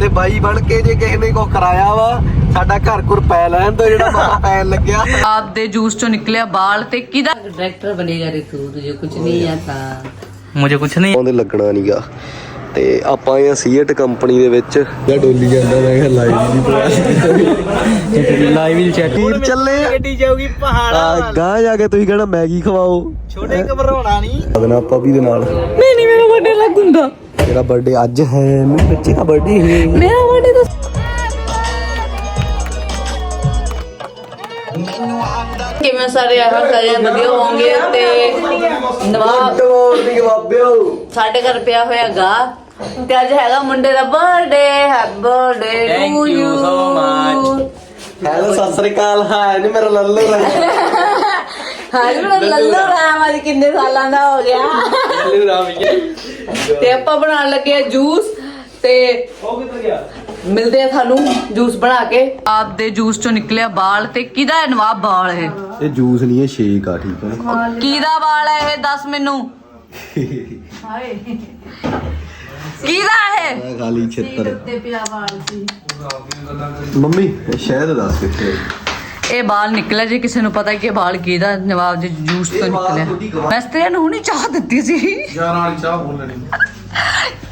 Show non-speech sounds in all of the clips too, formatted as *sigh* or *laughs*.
ਤੇ ਬਾਈ ਬਣ ਕੇ ਜੇ ਕਿਸੇ ਨੇ ਕੋ ਕਰਾਇਆ ਵਾ ਸਾਡਾ ਘਰ ਘਰ ਪੈ ਲੈਣ ਤੋਂ ਜਿਹੜਾ ਮਾਤਾ ਪੈਣ ਲੱਗਿਆ। ਆਪ ਦੇ ਜੂਸ ਚੋਂ ਨਿਕਲਿਆ ਬਾਲ ਤੇ ਕਿਹਦਾ? ਡਾਇਰੈਕਟਰ ਬਣੇਗਾ ਰੇ ਤੂੰ ਤੁਝੇ ਕੁਝ ਨਹੀਂ ਆਤਾ ਮੁਝੇ ਕੁਝ ਨਹੀਂ। ਉਹਦੇ ਲੱਗਣਾ ਨਹੀਂਗਾ ਤੇ ਆਪਾਂ ਇਹ ਸੀਏਟ ਕੰਪਨੀ ਦੇ ਵਿੱਚ। ਜਾਂ ਡੋਲੀ ਜਾਂਦਾ ਮੈਂ ਕਿਹਾ ਲਾਈਵ ਨਹੀਂ ਪਲਾਸ ਲਾਈਵ ਹੀ ਚੈਟ ਚੱਲੇ? ਗੱਡੀ ਜਾਊਗੀ ਪਹਾੜਾਂ ਗਾਂ ਜਾ ਕੇ ਤੁਸੀਂ ਕਹਣਾ ਮੈਗੀ ਖਵਾਓ। ਛੋਟੇ ਘਬਰਾਉਣਾ ਨਹੀਂ ਅਗਨਾ ਆਪਾਂ ਵੀ ਦੇ ਨਾਲ। ਨਹੀਂ ਨਹੀਂ ਮੇਰਾ ਵੱਡੇ ਲੱਗੂਗਾ ਬਰਥਡੇ ਅੱਜ ਹੈ ਮੇਰੇ ਬੱਚੇ ਦਾ ਬਰਥਡੇ ਹੈ ਮੇਰਾ ਬਰਥਡੇ ਤਾਂ ਕਿਵੇਂ ਸਾਰੇ ਆਹ ਸਾਰੇ ਵਧੀਆ ਹੋਣਗੇ ਤੇ ਨਵਾਬ ਟੋਰ ਦੀ ਬਾਬਿਓ ਸਾਡੇ ਘਰ ਪਿਆ ਹੋਇਆ ਗਾ ਤੇ ਅੱਜ ਹੈਗਾ ਮੁੰਡੇ ਦਾ birthday happy birthday Thank to you you so much. Hello ਸਤਿ ਸ੍ਰੀ ਅਕਾਲ। ਨੀ ਮੇਰਾ ਲੱਲੂ ਰਾ ਹਾਂ ਜੀ ਮੇਰਾ ਲੱਲੂ ਰਾਮ ਅੱਜ ਕਿੰਨੇ ਸਾਲਾਂ ਦਾ ਹੋ ਗਿਆ। ਰਾਮ ਤੇ ਆਪਾਂ ਬਣਾਉਣ ਲੱਗੇ ਆ ਜੂਸ ਤੇ ਉਹ ਕਿੱਧਰ ਗਿਆ? ਮਿਲਦੇ ਆ ਤੁਹਾਨੂੰ ਜੂਸ ਬਣਾ ਕੇ। ਆਪ ਦੇ ਜੂਸ ਚੋਂ ਨਿਕਲਿਆ ਬਾਲ ਤੇ ਕਿਹਦਾ ਹੈ ਨਵਾਬ ਬਾਲ ਇਹ ਇਹ ਜੂਸ ਨਹੀਂ ਇਹ ਸ਼ੇਕ ਆ ਠੀਕ ਹੈ। ਕਿਹਦਾ ਬਾਲ ਹੈ ਇਹ? ਦੱਸ ਮੈਨੂੰ। ਕਿਹਦਾ ਹੈ? ਮੈਂ ਖਾਲੀ ਛਿੱਤਰ। ਮੰਮੀ ਇਹ ਸ਼ਾਇਦ ਦੱਸ ਕਿੱਥੇ ਇਹ ਬਾਲ ਨਿਕਲਿਆ ਜੇ ਕਿਸੇ ਨੂੰ ਪਤਾ ਕਿ ਇਹ ਬਾਲ ਕਿਹਦਾ ਨਵਾਬ ਦੇ ਜੂਸ ਤੋਂ ਨਿਕਲਿਆ। ਖੁਦ ਹੀ ਗਵਾ- ਮੈਂ ਤੇ ਨੂੰ ਹੁਣੀ ਚਾਹ ਦਿੱਤੀ ਸੀ। ਯਾਰ ਵਾਲੀ ਚਾਹ ਬੋਲ ਲੈਣੀ।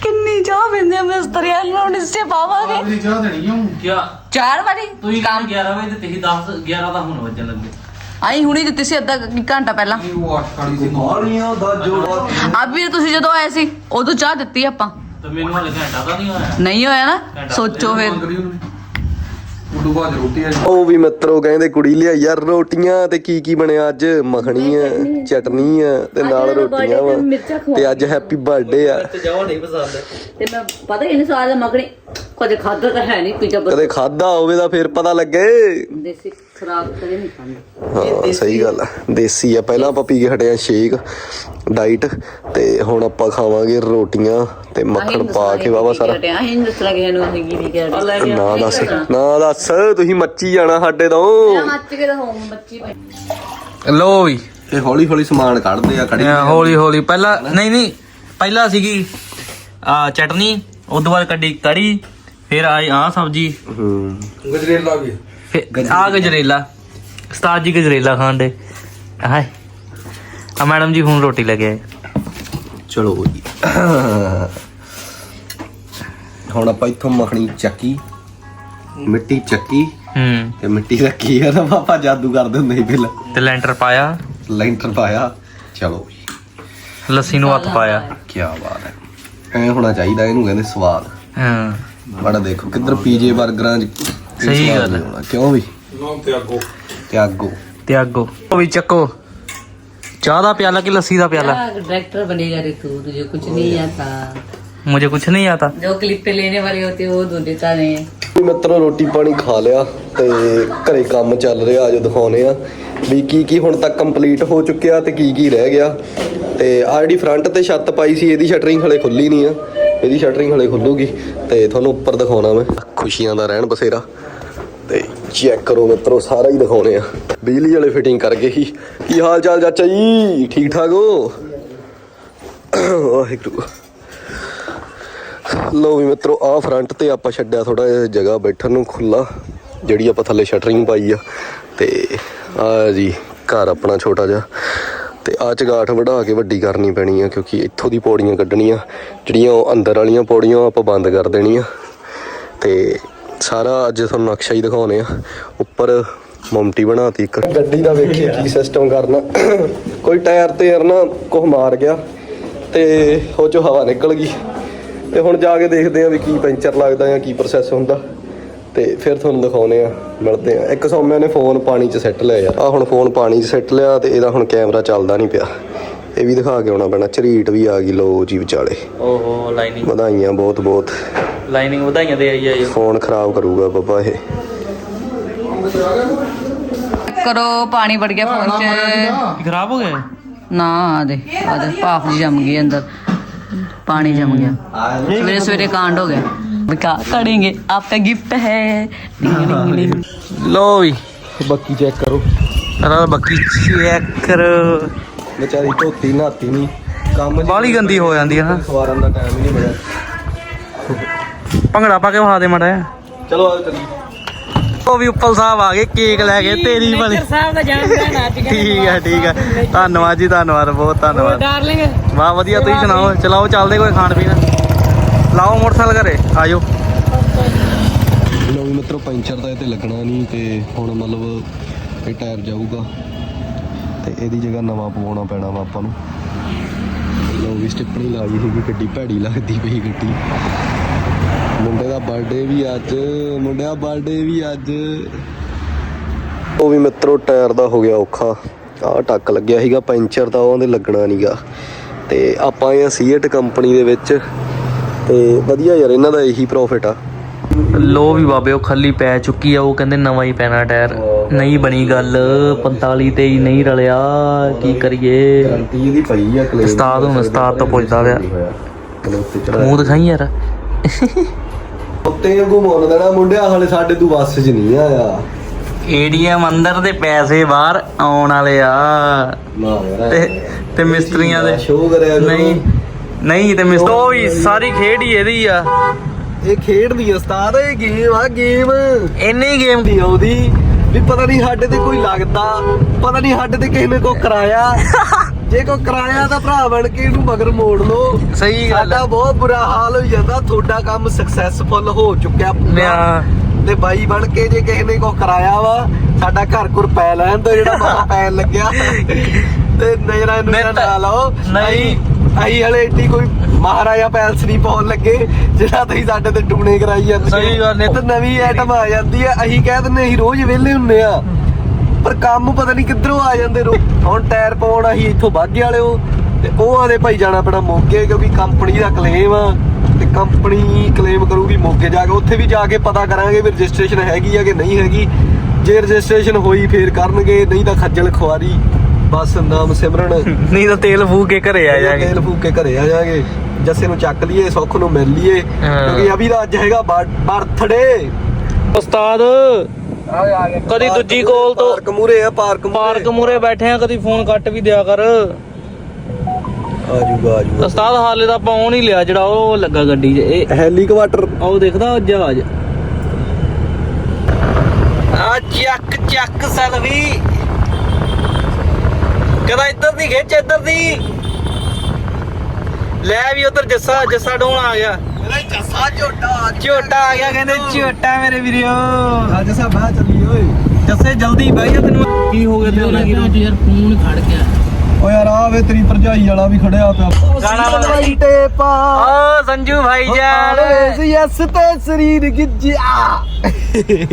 ਕਿੰਨੀ ਚਾਹ ਪੀਂਦੇ ਮਿਸਤਰੀਆਂ ਨੂੰ ਨਿਸੇ ਪਾਵਾਂਗੇ। ਆਪਣੀ ਚਾਹ ਦੇਣੀ ਆ ਕਿਆ? ਚਾਰ ਵਾਰੀ? ਤੁਸੀਂ ਕੰਮ 11 ਵਜੇ ਤੇ ਤੁਸੀਂ 10 11 ਦਾ ਹੁਣ ਵੱਜਣ ਲੱਗੇ। ਆਈ ਹੁਣੀ ਦਿੱਤੀ ਸੀ ਅੱਧਾ ਕੁ ਘੰਟਾ ਪਹਿਲਾਂ। ਆ ਵੀਰ ਤੁਸੀਂ ਜਦੋਂ ਆਏ ਸੀ ਉਦੋਂ ਚਾਹ ਦਿੱਤੀ ਆਪਾਂ। ਤੇ ਮੈਨੂੰ ਹਲੇ ਘੰਟਾ ਤਾਂ ਨਹੀਂ ਹੋਇਆ। ਨਹੀਂ ਹੋਇਆ ਨਾ? ਸੋਚੋ ਫਿਰ। ਰੋਟੀ ਉਹ ਵੀ ਮਿੱਤਰੋ ਕਹਿੰਦੇ ਕੁੜੀ ਲਿਆਈ ਯਾਰ ਰੋਟੀਆਂ ਤੇ ਕੀ ਕੀ ਬਣਿਆ ਅੱਜ? ਮੱਖਣੀ ਆ ਚਟਨੀ ਆ ਤੇ ਨਾਲ ਰੋਟੀਆਂ ਵਾ ਤੇ ਅੱਜ ਹੈਪੀ ਬਰਥਡੇ ਆ। ਤੇ ਜਾਓ ਨਹੀਂ ਪਸੰਦ। ਤੇ ਮੈਂ ਪਤਾ ਨਹੀਂ ਸਵਾਦ ਮੱਖਣੀ। ਕਦੇ ਖਾਦਾ ਤਾਂ ਹੈ ਨਹੀਂ ਪੀਜਾ ਕਦੇ ਖਾਦਾ ਹੋਵੇ ਤਾਂ ਫਿਰ ਪਤਾ ਲੱਗੇ। ਦੇਸੀ ਖਰਾਬ ਕਦੇ ਨਹੀਂ ਖਾਂਦਾ। ਹਾਂ ਸਹੀ ਗੱਲ ਆ। ਦੇਸੀ ਆ। ਪਹਿਲਾਂ ਆਪਾਂ ਪੀ ਕੇ ਹਟੇ ਆ ਸ਼ੇਕ ਡਾਈਟ ਤੇ ਹੁਣ ਆਪਾਂ ਖਾਵਾਂਗੇ ਰੋਟੀਆਂ ਤੇ ਮੱਖਣ ਪਾ ਕੇ ਵਾਵਾ ਸਾਰਾ। ਨੂੰ ਅਸੀਂ ਦੱਸ ਨਾ ਦੱਸ ਤੁਸੀਂ ਮੱਚੀ ਜਾਣਾ ਸਾਡੇ ਤੋਂ। ਮੱਚ ਕੇ ਤਾਂ ਹੋਂ ਬੱਚੀ ਪਈ। ਲੋ ਵੀ ਤੇ ਹੌਲੀ ਹੌਲੀ ਸਮਾਨ ਕੱਢਦੇ ਆ ਕੜੀ ਹੌਲੀ ਹੌਲੀ ਪਹਿਲਾਂ ਨਹੀਂ ਨਹੀਂ ਪਹਿਲਾਂ ਸੀਗੀ ਆ ਚਟਨੀ ਉਦੋਂ ਬਾਅਦ ਕੱਢੀ ਕੜੀ ਫਿਰ ਆਈ ਆ ਸਬਜੀ। ਹੂੰ। ਗਜਰੇਲਾ ਵੀ। ਫਿਰ ਆ ਗਜਰੇਲਾ। ਉਸਤਾਦ ਜੀ ਗਜਰੇਲਾ ਖਾਣ ਦੇ। ਹਾਏ। ਆ ਮੈਡਮ ਜੀ ਹੁਣ ਰੋਟੀ ਲੈ ਕੇ ਆਏ। ਚਲੋ ਜੀ। ਹੁਣ ਆਪਾਂ ਇੱਥੋਂ ਮੱਖਣੀ ਚੱਕੀ। ਮਿੱਟੀ ਚੱਕੀ। ਹੂੰ। ਤੇ ਮਿੱਟੀ ਰੱਖੀ ਆ ਨਾ ਪਾਪਾ ਜਾਦੂ ਕਰਦੇ ਹੁੰਦੇ ਸੀ ਪਹਿਲਾਂ। ਤੇ ਲੈਂਟਰ ਪਾਇਆ। ਲੈਂਟਰ ਪਾਇਆ। ਚਲੋ ਜੀ। ਲੱਸੀ ਨੂੰ ਹੱਥ ਪਾਇਆ। ਕੀ ਬਾਤ ਹੈ। ਐ ਹੋਣਾ ਚਾਹੀਦਾ ਇਹਨੂੰ ਕਹਿੰਦੇ ਸਵਾਦ। ਹਾਂ। ਬੜਾ ਦੇਖੋ ਕਿੱਧਰ ਪੀਜੇ 버ਗਰਾਂ 'ਚ ਸਹੀ ਸਵਾਦ ਗੱਲ ਹੈ। ਨਹੀਂ ਹੋਣਾ। ਕਿਉਂ ਵੀ ਨੌ ਤੇ ਅੱਗੋ ਤਿਆਗੋ ਤਿਆਗੋ ਉਹ ਵੀ ਚੱਕੋ ਚਾਹ ਦਾ ਪਿਆਲਾ ਕਿ ਲੱਸੀ ਦਾ ਪਿਆਲਾ डायरेक्टर बनेगा रे तू तुझे कुछ नहीं आता ਮੁਝੇ ਕੁਛ ਨਹੀਂ ਆਤਾ जो क्लिप पे लेने वाले होते हैं वो ढूंढता नहीं है ਮਿੱਤਰੋ ਰੋਟੀ ਪਾਣੀ ਖਾ ਲਿਆ ਤੇ ਘਰੇ ਕੰਮ ਚੱਲ ਰਿਹਾ ਅੱਜ ਦਿਖਾਉਨੇ ਆ ਵੀ ਕੀ ਕੀ ਹੁਣ ਤੱਕ ਕੰਪਲੀਟ ਹੋ ਚੁੱਕਿਆ ਤੇ ਕੀ ਕੀ ਰਹਿ ਗਿਆ ਤੇ ਆ ਜਿਹੜੀ ਫਰੰਟ ਤੇ ਛੱਤ ਪਾਈ ਸੀ ਇਹਦੀ ਸ਼ਟਰਿੰਗ ਹਲੇ ਖੁੱਲੀ ਨਹੀਂ ਆ ਇਹਦੀ ਸ਼ਟਰਿੰਗ ਹਲੇ ਖੁੱਲੂਗੀ ਤੇ ਤੁਹਾਨੂੰ ਉੱਪਰ ਦਿਖਾਉਣਾ ਮੈਂ ਖੁਸ਼ੀਆਂ ਦਾ ਰਹਿਣ ਬਸੇਰਾ ਤੇ ਚੈੱਕ ਕਰੋ ਮਿੱਤਰੋ, ਸਾਰਾ ਹੀ ਦਿਖਾਉਣੇ ਆ। ਬਿਜਲੀ ਵਾਲੇ ਫਿਟਿੰਗ ਕਰ ਗਏ ਸੀ ਕੀ ਹਾਲ ਚਾਲ ਚਾਚਾ ਜੀ? ਠੀਕ ਠਾਕ ਹੋ? ਵਾਹਿਗੁਰੂ। ਲੋ ਵੀ ਮਿੱਤਰੋ ਆ ਫਰੰਟ ਤੇ ਆਪਾਂ ਛੱਡਿਆ ਥੋੜਾ ਜਿਹਾ ਜਗ੍ਹਾ ਬੈਠਣ ਨੂੰ ਖੁੱਲਾ ਜਿਹੜੀ ਆਪਾਂ ਥੱਲੇ ਸ਼ਟਰਿੰਗ ਪਾਈ ਆ। ਤੇ ਆ ਜੀ, ਘਰ ਆਪਣਾ ਛੋਟਾ ਜਿਹਾ। ਤੇ ਆ ਚਗਾਠ ਵਢਾ ਕੇ ਵੱਡੀ ਕਰਨੀ ਪੈਣੀ ਆ, ਕਿਉਂਕਿ ਇੱਥੋਂ ਦੀ ਪੌੜੀਆਂ ਕੱਢਣੀਆਂ, ਜਿਹੜੀਆਂ ਉਹ ਅੰਦਰ ਵਾਲੀਆਂ ਪੌੜੀਆਂ ਉਹ ਆਪਾਂ ਬੰਦ ਕਰ ਦੇਣੀਆਂ। ਤੇ ਸਾਰਾ ਅੱਜ ਤੁਹਾਨੂੰ ਨਕਸ਼ਾ ਹੀ ਦਿਖਾਉਨੇ ਆ। ਉੱਪਰ ਮਮਟੀ ਬਣਾਤੀ ਇੱਕ। ਗੱਡੀ ਦਾ ਵੇਖੀਏ ਕੀ ਸਿਸਟਮ ਕਰਨਾ। ਕੋਈ ਟਾਇਰ ਤੇ ਯਾਰ ਨਾ ਕੁਝ ਮਾਰ ਗਿਆ ਤੇ ਉਹ ਚੋਂ ਹਵਾ ਨਿਕਲ ਗਈ। ਤੇ ਹੁਣ ਜਾ ਕੇ ਦੇਖਦੇ ਆ ਵੀ ਕੀ ਪੈਂਚਰ ਲੱਗਦਾ ਜਾਂ ਕੀ ਪ੍ਰੋਸੈਸ ਹੁੰਦਾ। ਤੇ ਫਿਰ ਤੁਹਾਨੂੰ ਦਿਖਾਉਨੇ ਆ ਮਿਲਦੇ ਆ। ਇੱਕ ਸੌਮਿਆ ਨੇ ਫੋਨ ਪਾਣੀ 'ਚ ਸੈੱਟ ਲਿਆ ਯਾਰ। ਆ ਹੁਣ ਫੋਨ ਪਾਣੀ 'ਚ ਸੈੱਟ ਲਿਆ ਤੇ ਇਹਦਾ ਹੁਣ ਕੈਮਰਾ ਚੱਲਦਾ ਨਹੀਂ ਪਿਆ। ਇਹ ਵੀ ਦਿਖਾ ਕੇ ਆਉਣਾ ਪੈਣਾ। ਝਰੀਟ ਵੀ ਆ ਗਈ ਲੋ ਜੀ ਵਿਚਾਲੇ। ਓਹੋ ਲਾਈਨਿੰਗ ਵਧਾਈਆਂ ਬਹੁਤ ਬਹੁਤ ਲਾਈਨਿੰਗ ਵਧਾਈਆਂ ਦੇ ਆਈ ਆਈ ਫੋਨ ਖਰਾਬ ਕਰੂਗਾ ਬਾਬਾ ਇਹ। ਕਰੋ ਪਾਣੀ ਵੜ ਗਿਆ ਫੋਨ 'ਚ। ਖਰਾਬ ਹੋ ਗਿਆ? ਨਾ ਆ ਦੇ ਆ ਦੇ ਭਾਫ ਜੀ ਜੰਮ ਗਈ ਅੰਦਰ। ਪਾਣੀ ਜੰਮ ਗਿਆ। ਸਵੇਰੇ ਸਵੇਰੇ ਕਾਂਡ ਹੋ ਗਿਆ। ਵਿਕਾ ਕੜेंगे ਆਪਕਾ ਗਿਫਟ ਹੈ। ਲੋ ਵੀ। ਬੱਕੀ ਚੈੱਕ ਕਰੋ। ਇਹਨਾਂ ਬੱਕੀ ਚੈੱਕ ਕਰੋ। ਵਿਚਾਰੀ ਧੋਤੀ ਨਾਤੀ ਨਹੀਂ ਕੰਮ ਬਾਲੀ ਗੰਦੀ ਹੋ ਜਾਂਦੀ ਹੈ ਨਾ। ਸਵਾਰਨ ਦਾ ਟਾਈਮ ਹੀ ਨਹੀਂ ਬੜਾ ਭੰਗੜਾ ਪਾ ਕੇ ਵਿਖਾ ਦੇ ਮੜਾ ਚਲੋ ਆਓ ਚੱਲੀ ਉਹ ਵੀ ਉੱਪਲ ਸਾਹਿਬ ਆ ਗਏ ਕੇਕ ਲੈ ਕੇ ਤੇਰੀ ਸਾਹਿਬ ਦਾ ਜਨਮ ਦਿਨ ਅੱਜ ਠੀਕ ਹੈ ਠੀਕ ਹੈ ਧੰਨਵਾਦ ਜੀ ਧੰਨਵਾਦ ਬਹੁਤ ਧੰਨਵਾਦ। ਡਾਰਲਿੰਗ ਵਾਹ ਵਧੀਆ ਤੁਸੀਂ ਸੁਣਾਓ? ਚਲਾਓ ਚੱਲਦੇ ਕੋਈ ਖਾਣ ਪੀਣ। ਲਾਓ ਮੋਟਰਸਾਈਕਲ ਘਰੇ ਆਜੋ। ਲੋ ਵੀ ਮਿੱਤਰੋ ਪੈਂਚਰ ਤਾਂ ਇਹ ਤੇ ਲੱਗਣਾ ਨਹੀਂ ਤੇ ਹੁਣ ਮਤਲਬ ਇਹ ਟਾਇਰ ਜਾਊਗਾ ਤੇ ਇਹਦੀ ਜਗ੍ਹਾ ਨਵਾਂ ਪਵਾਉਣਾ ਪੈਣਾ ਵਾ ਆਪਾਂ ਨੂੰ। ਲੋ ਵੀ ਸਟਿੱਪਣੀ ਲਾਈ ਸੀਗੀ ਗੱਡੀ ਭੈੜੀ ਲੱਗਦੀ ਪਈ ਗੱਡੀ। ਮੁੰਡੇ ਦਾ ਬਰਥਡੇ ਵੀ ਅੱਜ ਮੁੰਡਿਆ ਬਰਥਡੇ ਵੀ ਅੱਜ। ਉਹ ਵੀ ਮਿੱਤਰੋ ਟਾਇਰ ਦਾ ਹੋ ਗਿਆ ਔਖਾ। ਆਹ ਟੱਕ ਲੱਗਿਆ ਸੀਗਾ ਪੈਂਚਰ ਤਾਂ ਉਹਦੇ ਲੱਗਣਾ ਨਹੀਂਗਾ ਤੇ ਆਪਾਂ ਇਹ ਸੀਏਟ ਕੰਪਨੀ ਦੇ ਵਿੱਚ। ਤੇ ਵਧੀਆ ਯਾਰ ਇਹਨਾਂ ਦਾ ਇਹੀ ਪ੍ਰੋਫਿਟ ਆ। ਲੋ ਵੀ ਬਾਬੇ ਉਹ ਖੱਲੀ ਪੈ ਚੁੱਕੀ ਆ ਉਹ ਕਹਿੰਦੇ ਨਵਾਂ ਹੀ ਪੈਣਾ ਟਾਇਰ। ਨਹੀਂ ਬਣੀ ਗੱਲ 45 ਤੇ ਹੀ ਨਹੀਂ ਰਲਿਆ ਕੀ ਕਰੀਏ? ਗਾਰੰਟੀ ਇਹਦੀ ਪਈ ਆ ਕਲੇਮ ਉਸਤਾਦ ਹੁਣ ਉਸਤਾਦ ਤੋਂ ਪੁੱਛਦਾ ਪਿਆ। ਮੂੰਹ ਦਿਖਾਈ ਯਾਰ। ਉੱਤੇ ਵਾਂਗੂ ਮੁੱਲ ਦੇਣਾ ਮੁੰਡਿਆ ਹਾਲੇ ਸਾਡੇ ਤੂੰ ਬੱਸ 'ਚ ਨਹੀਂ ਆਇਆ। ਏਡੀਐਮ ਅੰਦਰ ਤੇ ਪੈਸੇ ਬਾਹਰ ਆਉਣ ਵਾਲੇ ਆ। ਨਾ ਯਾਰ ਤੇ ਤੇ ਮਿਸਤਰੀਆਂ ਦੇ ਸ਼ੋਅ ਕਰਿਆ ਕਰੋ। ਨਹੀਂ ਨਹੀਂ ਤੇ ਮਿਸਤਰੀ ਉਹ ਵੀ ਸਾਰੀ ਖੇਡ ਹੀ ਇਹਦੀ ਆ। ਇਹ ਖੇਡ ਦੀ ਉਸਤਾਦ ਇਹ ਗੇਮ ਆ ਗੇਮ ਇੰਨੀ ਗੇਮ ਨਹੀਂ ਆਉਂਦੀ ਵੀ ਪਤਾ ਨਹੀਂ ਸਾਡੇ ਤੇ ਕੋਈ ਲੱਗਦਾ ਪਤਾ ਨਹੀਂ ਸਾਡੇ ਤੇ ਕਿਸੇ ਨੇ ਕੋ ਕਰਾਇਆ। *laughs* ਜੇ ਕੋ ਕਰਾਇਆ ਤਾਂ ਭਰਾ ਬਣ ਕੇ ਇਹਨੂੰ ਮਗਰ ਮੋੜ ਲਓ ਸਹੀ ਗੱਲ ਸਾਡਾ। ਬਹੁਤ ਬੁਰਾ ਹਾਲ ਹੋ ਜਾਂਦਾ ਤੁਹਾਡਾ ਕੰਮ ਸਕਸੈਸਫੁਲ ਹੋ ਚੁੱਕਿਆ ਪੂਰਾ। ਤੇ ਬਾਈ ਬਣ ਕੇ ਜੇ ਕਿਸੇ ਨੇ ਕੋ ਕਰਾਇਆ ਵਾ ਸਾਡਾ ਘਰ ਘਰ ਪੈ ਲੈਣ ਤੋਂ ਜਿਹੜਾ ਮਾਰਾ ਪੈਣ ਲੱਗਿਆ ਤੇ ਨਜ਼ਰਾਂ ਨੂੰ ਨਾ ਲਾਓ ਨਹੀਂ। ਅਸੀਂ ਹਲੇ ਏਡੀ ਕੋਈ ਮਹਾਰਾਜਾ ਪੈਲਸ ਨਹੀਂ ਪਾਉਣ ਲੱਗੇ ਜਿਹੜਾ ਤੁਸੀਂ ਸਾਡੇ ਤੇ ਟੂਣੇ ਕਰਾਈ ਜਾਂਦੇ ਸਹੀ ਗੱਲ ਹੈ। ਤੇ ਨਵੀਂ ਆਈਟਮ ਆ ਜਾਂਦੀ ਹੈ ਅਸੀਂ ਕਹਿ ਦਿੰਦੇ ਅਸੀਂ ਰੋਜ਼ ਵਿਹਲੇ ਹੁੰਨੇ ਆ ਪਰ ਕੰਮ ਪਤਾ ਨਹੀਂ ਕਿੱਧਰੋਂ ਆ ਜਾਂਦੇ ਰੋ। ਹੁਣ ਟਾਇਰ ਪਾਉਣ ਅਸੀਂ ਇੱਥੋਂ ਬਾਗੇ ਵਾਲਿਓ ਤੇ ਉਹ ਆਦੇ ਭਾਈ ਜਾਣਾ ਪੈਣਾ ਮੋਗੇ ਕਿਉਂਕਿ ਕੰਪਨੀ ਦਾ ਕਲੇਮ ਆ। ਤੇ ਕੰਪਨੀ ਕਲੇਮ ਕਰੂਗੀ ਮੋਗੇ ਜਾ ਕੇ। ਉੱਥੇ ਵੀ ਜਾ ਕੇ ਪਤਾ ਕਰਾਂਗੇ ਵੀ ਰਜਿਸਟ੍ਰੇਸ਼ਨ ਹੈਗੀ ਆ ਕਿ ਨਹੀਂ ਹੈਗੀ। ਜੇ ਰਜਿਸਟ੍ਰੇਸ਼ਨ ਹੋਈ ਫੇਰ ਕਰਨਗੇ ਨਹੀਂ ਤਾਂ ਖੱਜਲ ਖੁਆਰੀ। ਬਸ ਨਾਮ ਸਿਮਰਨ। ਨਹੀਂ ਤਾਂ ਤੇਲ ਫੂਕ ਕੇ ਘਰੇ ਆ ਜਾਗੇ। ਤੇਲ ਫੂਕ ਕੇ ਘਰੇ ਆ ਜਾਗੇ। ਜੱਸੇ ਨੂੰ ਚੱਕ ਲਈਏ ਸੁੱਖ ਨੂੰ ਮਿਲ ਲਈਏ। ਹਾਂ। ਕਿਉਂਕਿ ਅਭੀ ਦਾ ਅੱਜ ਹੈਗਾ ਬਰਥਡੇ। ਉਸਤਾਦ ਕਦੀ ਦੂਜੀ ਕੋਲ ਤੋਂ ਪਾਰਕ ਮੂਰੇ ਆ ਪਾਰਕ ਮੂਹਰੇ। ਪਾਰਕ ਮੂਰੇ ਬੈਠੇ ਆ ਕਦੀ ਫੋਨ ਕੱਟ ਵੀ ਦਿਆ ਕਰ। ਆ ਜੂਗਾ ਆ ਜੂਗਾ ਉਸਤਾਦ ਹਾਲੇ ਤਾਂ ਆਪਾਂ ਉਹ ਨਹੀਂ ਲਿਆ ਜਿਹੜਾ ਉਹ ਲੱਗਾ ਗੱਡੀ 'ਚ। ਇਹ ਹੈਲੀਕਾਪਟਰ। ਉਹ ਦੇਖਦਾ ਉਹ ਜਹਾਜ਼ ਆ ਚੱਕ ਚੱਕ ਸਲਵੀ ਕਦਾ ਇੱਧਰ ਦੀ ਖਿੱਚ ਇੱਧਰ ਦੀ। ਲੈ ਵੀ ਉਧਰ ਜੱਸਾ ਜੱਸਾ ਡੋਣ ਆ ਗਿਆ। ਮੇਰਾ ਜੱਸਾ ਝੋਟਾ ਝੋਟਾ ਆ ਗਿਆ ਕਹਿੰਦੇ ਝੋਟਾ ਮੇਰੇ ਵੀਰੋ ਅੱਜ ਸਾ ਬਾਹਰ ਚੱਲੀ ਓਏ। ਜੱਸੇ ਜਲਦੀ ਬਹਿ ਜਾ ਤੈਨੂੰ। ਕੀ ਹੋ ਗਿਆ ਤੇਰੇ ਨਾਲ? ਯਾਰ ਫੋਨ ਖੜ ਗਿਆ। ਓ ਯਾਰ ਆ ਵੇ ਤੇਰੀ ਭਰਜਾਈ ਵਾਲਾ ਵੀ ਖੜਿਆ ਪਿਆ। ਗਾਣਾ ਵਾਲਾ। ਦਵਾਈ ਤੇ ਪਾ ਓ ਸੰਜੂ ਭਾਈ ਜਾਨ। ਯੈਸ ਤੇ ਸਰੀਰ ਗਿੱਜਿਆ।